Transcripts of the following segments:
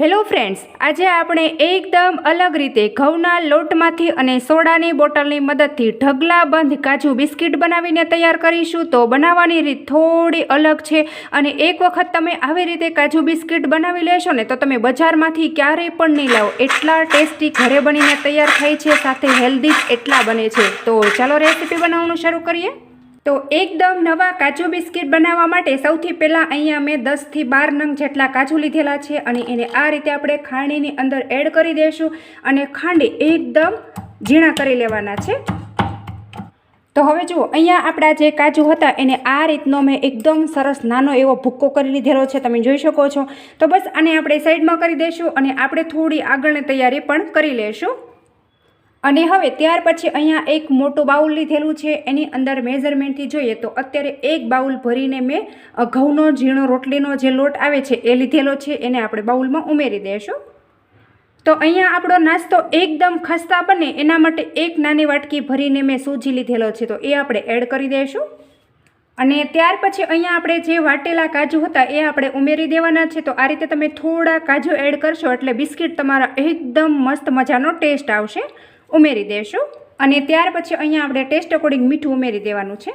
Hello friends, આજે આપણે એકદમ અલગ રીતે ઘઉંના લોટમાંથી અને સોડાની બોટલની મદદથી ઢગલા બંધ કાજુ બિસ્કિટ બનાવીને તૈયાર કરીશું. તો બનાવવાની રીત થોડી અલગ છે અને એક વખત તમે આવી રીતે કાજુ બિસ્કિટ બનાવી લેશો ને તો તમે બજારમાંથી ક્યારેય પણ નહીં લાવો. એટલા ટેસ્ટી ઘરે બનીને તૈયાર થાય છે, સાથે હેલ્ધી એટલા બને છે. તો ચાલો રેસીપી બનાવવાનું શરૂ કરીએ. તો એકદમ નવા કાજુ બિસ્કિટ બનાવવા માટે સૌથી પહેલાં અહીંયા મેં દસથી બાર નંગ જેટલા કાજુ લીધેલા છે અને એને આ રીતે આપણે ખાંડીની અંદર એડ કરી દઈશું અને ખાંડી એકદમ ઝીણા કરી લેવાના છે. તો હવે જુઓ, અહીંયા આપણા જે કાજુ હતા એને આ રીતનો મેં એકદમ સરસ નાનો એવો ભૂક્કો કરી લીધેલો છે, તમે જોઈ શકો છો. તો બસ આને આપણે સાઈડમાં કરી દઈશું અને આપણે થોડી આગળની તૈયારી પણ કરી લઈશું અને હવે ત્યાર પછી અહીંયા એક મોટું બાઉલ લીધેલું છે, એની અંદર મેઝરમેન્ટથી જોઈએ તો અત્યારે એક બાઉલ ભરીને મેં ઘઉંનો ઝીણો, રોટલીનો જે લોટ આવે છે એ લીધેલો છે, એને આપણે બાઉલમાં ઉમેરી દઈશું. તો અહીંયા આપણો નાસ્તો એકદમ ખસ્તા બને, એના માટે એક નાની વાટકી ભરીને મેં સૂજી લીધેલો છે, તો એ આપણે એડ કરી દઈશું. અને ત્યાર પછી અહીંયા આપણે જે વાટેલા કાજુ હતા એ આપણે ઉમેરી દેવાના છે, તો આ રીતે તમે થોડા કાજુ એડ કરશો એટલે બિસ્કિટ તમારા એકદમ મસ્ત મજાનો ટેસ્ટ આવશે. ઉમેરી દેશું. અને ત્યાર પછી અહીંયા આપણે ટેસ્ટ અકોર્ડિંગ મીઠું ઉમેરી દેવાનું છે.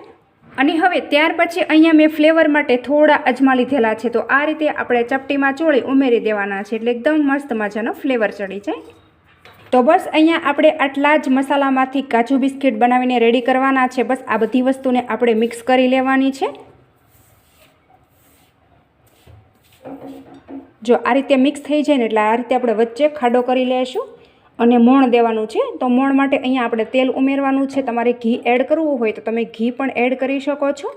અને હવે ત્યાર પછી અહીંયા મેં ફ્લેવર માટે થોડા અજમા લીધેલા છે. તો આ રીતે આપણે ચપટીમાં ચોળી ઉમેરી દેવાના છે. એટલે એકદમ મસ્ત મજાનો ફ્લેવર ચડી જાય. તો બસ અહીંયા આપણે આટલા જ મસાલામાંથી કાજુ બિસ્કિટ બનાવીને રેડી કરવાના છે. બસ આ બધી વસ્તુને આપણે મિક્સ કરી લેવાની છે. જો આ રીતે મિક્સ થઈ જાય ને એટલે આ રીતે આપણે વચ્ચે ખાડો કરી લઈશું અને મોણ દેવાનું છે, તો મોણ માટે અહીંયા આપણે તેલ ઉમેરવાનું છે. તમારે ઘી એડ કરવું હોય તો તમે ઘી પણ એડ કરી શકો છો.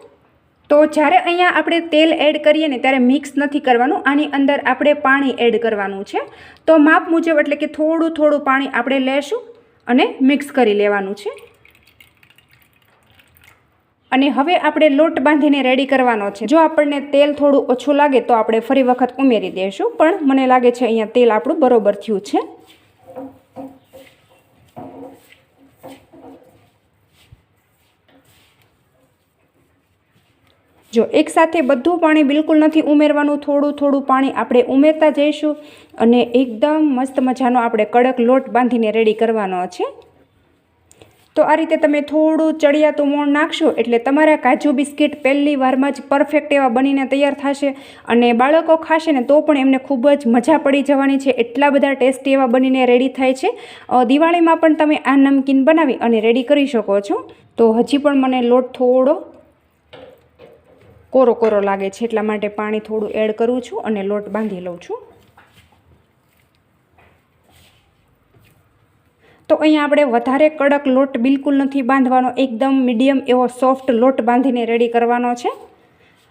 તો જ્યારે અહીંયા આપણે તેલ એડ કરીએ ને ત્યારે મિક્સ નથી કરવાનું, આની અંદર આપણે પાણી એડ કરવાનું છે. તો માપ મુજબ એટલે કે થોડું થોડું પાણી આપણે લેશું અને મિક્સ કરી લેવાનું છે. અને હવે આપણે લોટ બાંધીને રેડી કરવાનો છે. જો આપણને તેલ થોડું ઓછું લાગે તો આપણે ફરી વખત ઉમેરી દઈશું પણ મને લાગે છે અહીંયા તેલ આપણું બરોબર થયું છે. જો એકસાથે બધું પાણી બિલકુલ નથી ઉમેરવાનું, થોડું થોડું પાણી આપણે ઉમેરતા જઈશું અને એકદમ મસ્ત મજાનો આપણે કડક લોટ બાંધીને રેડી કરવાનો છે. તો આ રીતે તમે થોડું ચડિયાતું મોણ નાખશો એટલે તમારા કાજુ બિસ્કિટ પહેલી વારમાં જ પરફેક્ટ એવા બનીને તૈયાર થશે અને બાળકો ખાશે ને તો પણ એમને ખૂબ જ મજા પડી જવાની છે. એટલા બધા ટેસ્ટી એવા બનીને રેડી થાય છે. દિવાળીમાં પણ તમે આ નમકીન બનાવી અને રેડી કરી શકો છો. તો હજી પણ મને લોટ થોડો કોરો કોરો લાગે છે એટલા માટે પાણી થોડું એડ કરું છું અને લોટ બાંધી લઉં છું. તો અહીંયા આપણે વધારે કડક લોટ બિલકુલ નથી બાંધવાનો, એકદમ મીડિયમ એવો સોફ્ટ લોટ બાંધીને રેડી કરવાનો છે.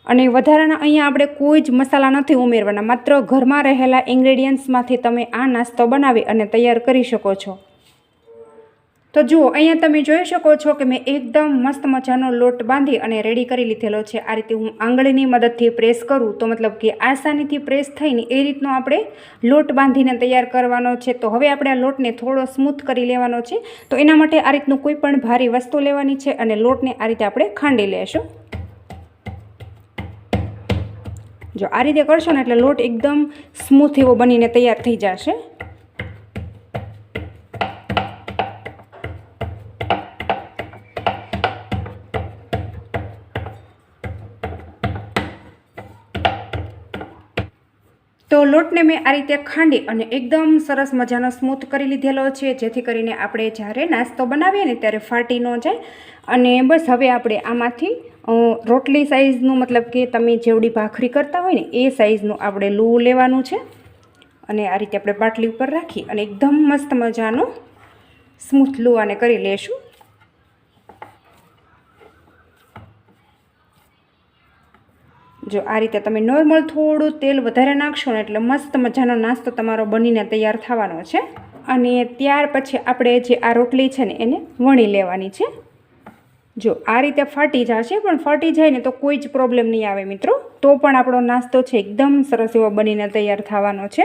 અને વધારાના અહીંયા આપણે કોઈ જ મસાલા નથી ઉમેરવાના, માત્ર ઘરમાં રહેલા ઇન્ગ્રેડિયન્ટ્સમાંથી તમે આ નાસ્તો બનાવી અને તૈયાર કરી શકો છો. તો જુઓ, અહીંયા તમે જોઈ શકો છો કે મેં એકદમ મસ્ત મજાનો લોટ બાંધી અને રેડી કરી લીધેલો છે. આ રીતે હું આંગળીની મદદથી પ્રેસ કરું તો મતલબ કે આસાનીથી પ્રેસ થઈને એ રીતનો આપણે લોટ બાંધીને તૈયાર કરવાનો છે. તો હવે આપણે આ લોટને થોડો સ્મૂથ કરી લેવાનો છે. તો એના માટે આ રીતનું કોઈ પણ ભારી વસ્તુ લેવાની છે અને લોટને આ રીતે આપણે ખાંડી લેશું. જો આ રીતે કરશો ને એટલે લોટ એકદમ સ્મૂથ એવો બનીને તૈયાર થઈ જશે. તો લોટને મેં આ રીતે ખાંડી અને એકદમ સરસ મજાનો સ્મૂથ કરી લીધેલો છે. જેથી કરીને આપણે જ્યારે નાસ્તો બનાવીએ ને ત્યારે ફાટી ન જાય. અને બસ હવે આપણે આમાંથી રોટલી સાઇઝનું મતલબ કે તમે જેવડી ભાખરી કરતા હોય ને, એ સાઇઝનું આપણે લૂ લેવાનું છે. અને આ રીતે આપણે બાટલી ઉપર રાખી અને એકદમ મસ્ત મજાનો સ્મૂથ લૂ આને કરી લેશું. જો આ રીતે તમે નોર્મલ થોડું તેલ વધારે નાખશો ને એટલે મસ્ત મજાનો નાસ્તો તમારો બનીને તૈયાર થવાનો છે. અને ત્યાર પછી આપણે જે આ રોટલી છે ને એને વણી લેવાની છે. જો આ રીતે ફાટી જશે પણ ફાટી જાય ને તો કોઈ જ પ્રોબ્લેમ નહીં આવે મિત્રો. તો પણ આપણો નાસ્તો છે એકદમ સરસ એવો બનીને તૈયાર થવાનો છે.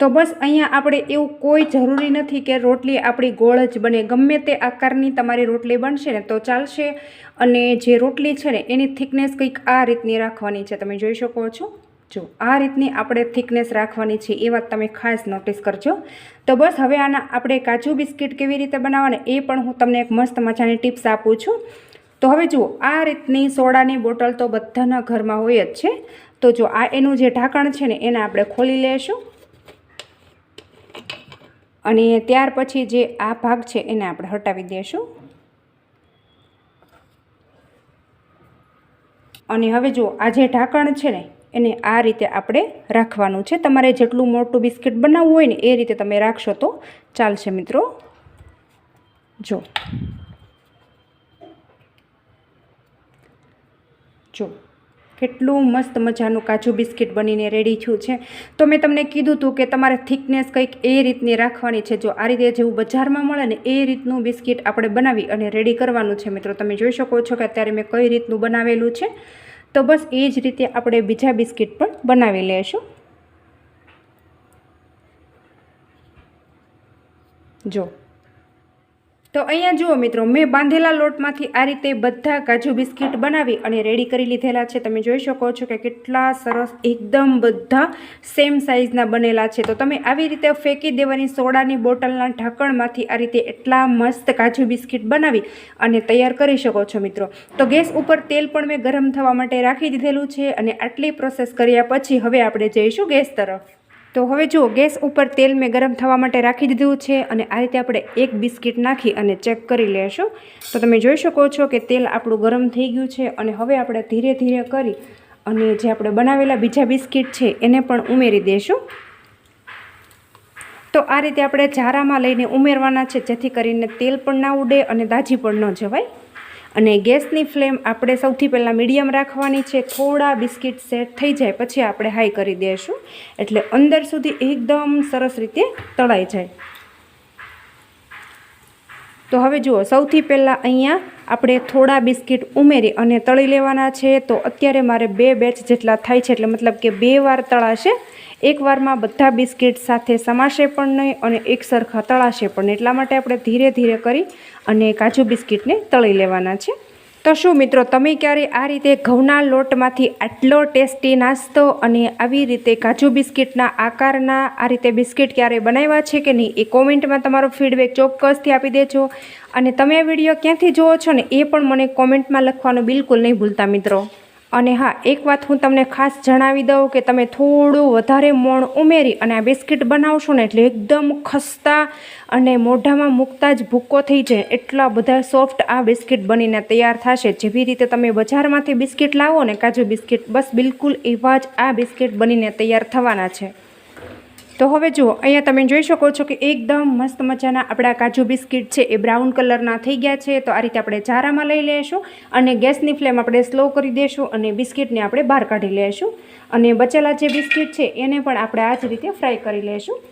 તો બસ અહીંયા આપણે એવું કોઈ જરૂરી નથી કે રોટલી આપણી ગોળ જ બને. ગમે તે આકારની તમારી રોટલી બનશે ને તો ચાલશે. અને જે રોટલી છે ને એની થિકનેસ કંઈક આ રીતની રાખવાની છે. તમે જોઈ શકો છો. જો આ રીતની આપણે થિકનેસ રાખવાની છે એ વાત તમે ખાસ નોટિસ કરજો. તો બસ હવે આના આપણે કાજુ બિસ્કિટ કેવી રીતે બનાવવાના એ પણ હું તમને એક મસ્ત મજાની ટિપ્સ આપું છું. તો હવે જુઓ, આ રીતની સોડાની બોટલ તો બધાના ઘરમાં હોય જ છે. તો જો આ એનું જે ઢાંકણ છે ને એને આપણે ખોલી લેશું. અને ત્યાર પછી જે આ ભાગ છે એને આપણે હટાવી દઈશું અને હવે જો આ જે ઢાંકણ છે ને, એને આ રીતે આપણે રાખવાનું છે. તમારે જેટલું મોટું બિસ્કિટ બનાવવું હોય ને, એ રીતે તમે રાખશો તો ચાલશે મિત્રો. જો. જો. કેટલું મસ્ત મજાનું કાજુ બિસ્કિટ બનીને રેડી થયું છે. તો મેં તમને કીધું હતું કે તમારે થિકનેસ કંઈક એ રીતની રાખવાની છે. જો આ રીતે જેવું બજારમાં મળે ને એ રીતનું બિસ્કિટ આપણે બનાવી અને રેડી કરવાનું છે મિત્રો. તમે જોઈ શકો છો કે અત્યારે મેં કઈ રીતનું બનાવેલું છે. તો બસ એ જ રીતે આપણે બીજા બિસ્કિટ પણ બનાવી લઈશું જો. તો અહીંયા જુઓ મિત્રો, મેં બાંધેલા લોટમાંથી આ રીતે બધા કાજુ બિસ્કિટ બનાવી અને રેડી કરી લીધેલા છે. તમે જોઈ શકો છો કે કેટલા સરસ એકદમ બધા સેમ સાઇઝના બનેલા છે. તો તમે આવી રીતે ફેંકી દેવાની સોડાની બોટલના ઢાંકણમાંથી આ રીતે એટલા મસ્ત કાજુ બિસ્કિટ બનાવી અને તૈયાર કરી શકો છો મિત્રો. તો ગેસ ઉપર તેલ પણ મેં ગરમ થવા માટે રાખી દીધેલું છે અને આટલી પ્રોસેસ કર્યા પછી હવે આપણે જઈશું ગેસ તરફ. તો હવે જુઓ ગેસ ઉપર તેલ મેં ગરમ થવા માટે રાખી દીધું છે અને આ રીતે આપણે એક બિસ્કિટ નાખી અને ચેક કરી લેશું. તો તમે જોઈ શકો છો કે તેલ આપણું ગરમ થઈ ગયું છે અને હવે આપણે ધીરે ધીરે કરી અને જે આપણે બનાવેલા બીજા બિસ્કિટ છે એને પણ ઉમેરી દઈશું તો આ રીતે આપણે જારામાં લઈને ઉમેરવાના છે જેથી કરીને તેલ પણ ના ઉડે અને દાજી પણ ન જવાય. અને ગેસની ફ્લેમ આપણે સૌથી પહેલાં મીડિયમ રાખવાની છે. થોડા બિસ્કિટ સેટ થઈ જાય પછી આપણે હાઈ કરી દઈશું એટલે અંદર સુધી એકદમ સરસ રીતે તળાઈ જાય. તો હવે જુઓ, સૌથી પહેલાં અહીંયા આપણે થોડા બિસ્કિટ ઉમેરી અને તળી લેવાના છે. તો અત્યારે મારે બે બેચ જેટલા થાય છે, એટલે મતલબ કે બે વાર તળાશે. એક વારમાં બધા બિસ્કિટ સાથે સમાશે પણ નહીં અને એક સરખા તળાશે પણ. એટલા માટે આપણે ધીરે ધીરે કરી અને કાજુ બિસ્કિટને તળી લેવાના છે. તો શું મિત્રો, તમે ક્યારે આ રીતે ઘઉંના લોટમાંથી આટલો ટેસ્ટી નાસ્તો અને આવી રીતે કાજુ બિસ્કિટના આકારના આ રીતે બિસ્કિટ ક્યારે બનાવ્યા છે કે નહીં એ કોમેન્ટમાં તમારો ફીડબેક ચોક્કસથી આપી દેજો. અને તમે આ વીડિયો ક્યાંથી જુઓ છો ને એ પણ મને કોમેન્ટમાં લખવાનું બિલકુલ નહીં ભૂલતા મિત્રો. અને હા, એક વાત હું તમને ખાસ જણાવી દઉં કે તમે થોડું વધારે મોણ ઉમેરી અને આ બિસ્કિટ બનાવશો ને એટલે એકદમ ખસ્તા અને મોઢામાં મૂકતા જ ભૂક્કો થઈ જાય. એટલા બધા સોફ્ટ આ બિસ્કિટ બનીને તૈયાર થશે. જેવી રીતે તમે બજારમાંથી બિસ્કિટ લાવો ને કાજુ બિસ્કિટ, બસ બિલકુલ એવા જ આ બિસ્કિટ બનીને તૈયાર થવાના છે. તો હવે જુઓ, અહીંયા તમે જોઈ શકો છો કે એકદમ મસ્ત મજાના આપણા કાજુ બિસ્કિટ છે, એ બ્રાઉન કલરના થઈ ગયા છે. તો આ રીતે આપણે ચારામાં લઈ લઈશું અને ગેસની ફ્લેમ આપણે સ્લો કરી દઈશું અને બિસ્કિટને આપણે બહાર કાઢી લઈશું. અને બચેલા જે બિસ્કિટ છે, એને પણ આપણે આ જ રીતે ફ્રાય કરી લઈશું.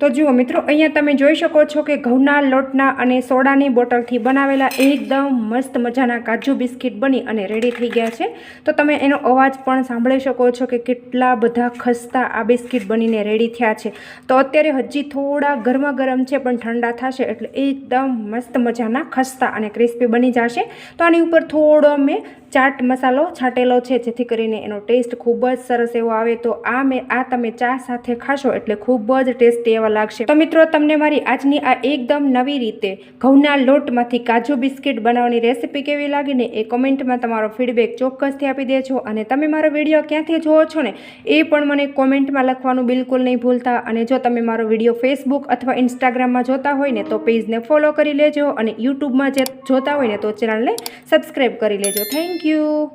તો જુઓ મિત્રો, અહીંયા તમે જોઈ શકો છો કે ઘઉંના લોટના અને સોડાની બોટલથી બનાવેલા એકદમ મસ્ત મજાના કાજુ બિસ્કિટ બની અને રેડી થઈ ગયા છે. તો તમે એનો અવાજ પણ સાંભળી શકો છો કે કેટલા બધા ખસ્તા આ બિસ્કિટ બનીને રેડી થયા છે. તો અત્યારે હજી થોડા ગરમા ગરમ છે, પણ ઠંડા થશે એટલે એકદમ મસ્ત મજાના ખસ્તા અને ક્રિસ્પી બની જશે. તો આની ઉપર થોડો મેં ચાટ મસાલો છાંટેલો છે, જેથી કરીને એનો ટેસ્ટ ખૂબ જ સરસ એવો આવે. તો આ મેં, આ તમે ચા સાથે ખાશો એટલે ખૂબ જ ટેસ્ટી એવા લાગશે. તો મિત્રો, તમને મારી આજની આ એકદમ નવી રીતે ઘઉંના લોટમાંથી કાજુ બિસ્કિટ બનાવવાની રેસીપી કેવી લાગીને એ કોમેન્ટમાં તમારો ફીડબેક ચોક્કસથી આપી દેજો. અને તમે મારો વીડિયો ક્યાંથી જોવો છો ને, એ પણ મને કોમેન્ટમાં લખવાનું બિલકુલ નહીં ભૂલતા. અને જો તમે મારો વીડિયો ફેસબુક અથવા ઇન્સ્ટાગ્રામમાં જોતા હોય ને, તો પેજને ફોલો કરી લેજો. અને યુટ્યુબમાં જે જોતા હોય ને, તો ચેનલને સબસ્ક્રાઈબ કરી લેજો. Thank you.